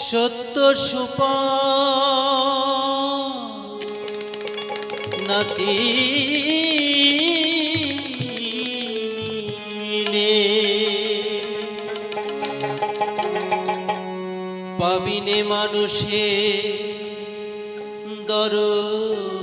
সত্য সুপ নাচি পাবিনে মানুষে দরদ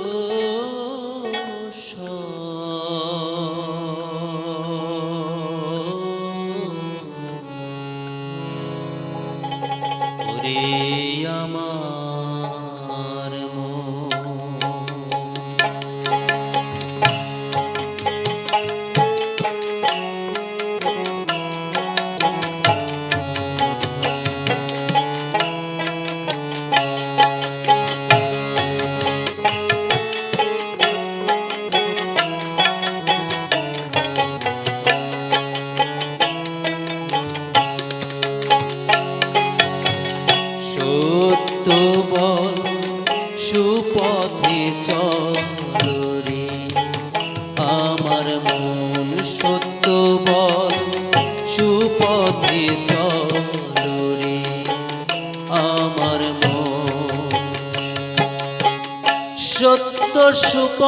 সত্য সুপ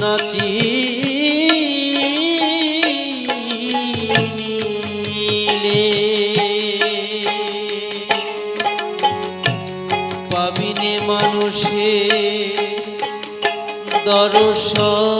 নাচি। পাবিনে মানুষে দর্শন।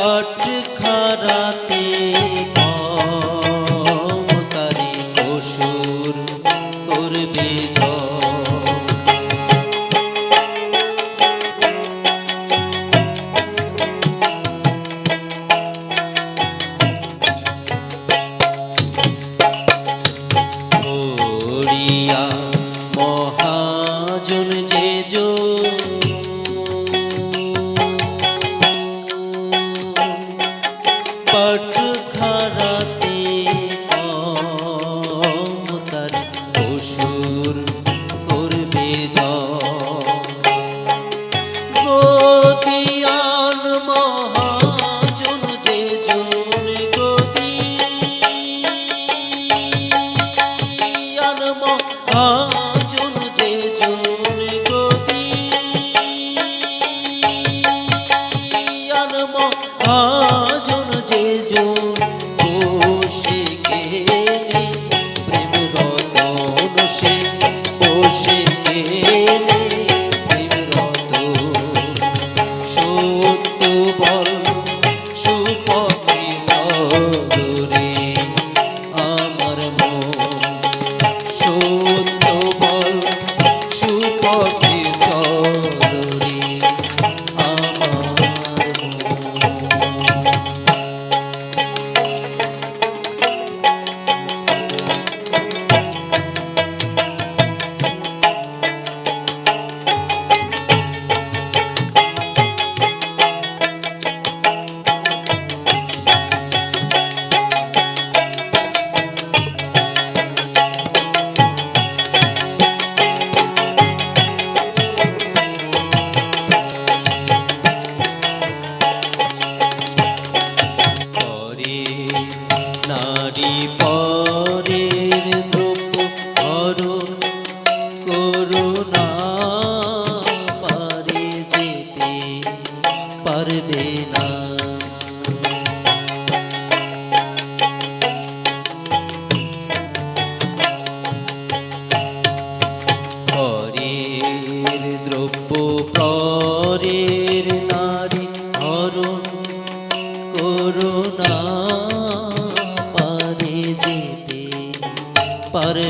হাট খারাতে 走。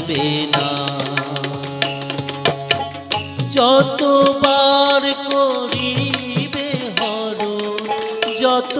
পারবে না। যতবার করিবে হর যত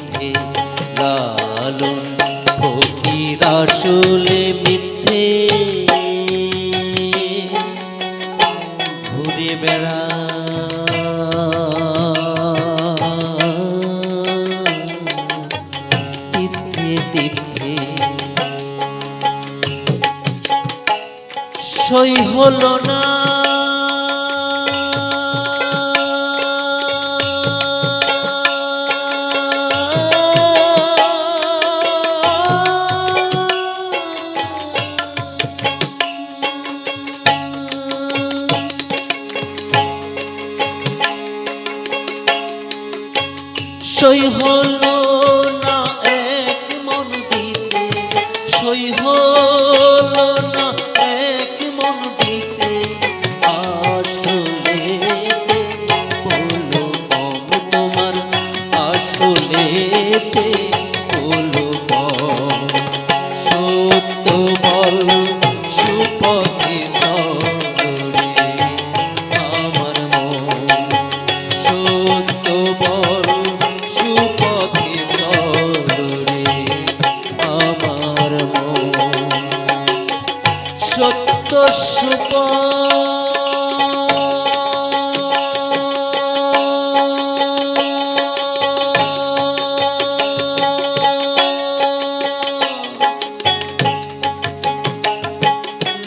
তিথে লালন ফকির আসলে মিথ্যে। ঘুরে বেড়া। সই হলো না। সই হলো না এক মন দিতে সই হলো না এক মন দিতে আসলে বলো কম তোমার, আসলে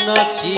নাচি।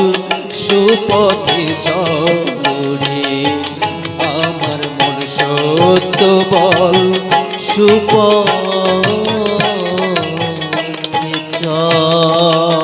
সুপথে চল আমার মন সত্য বল সুপ চল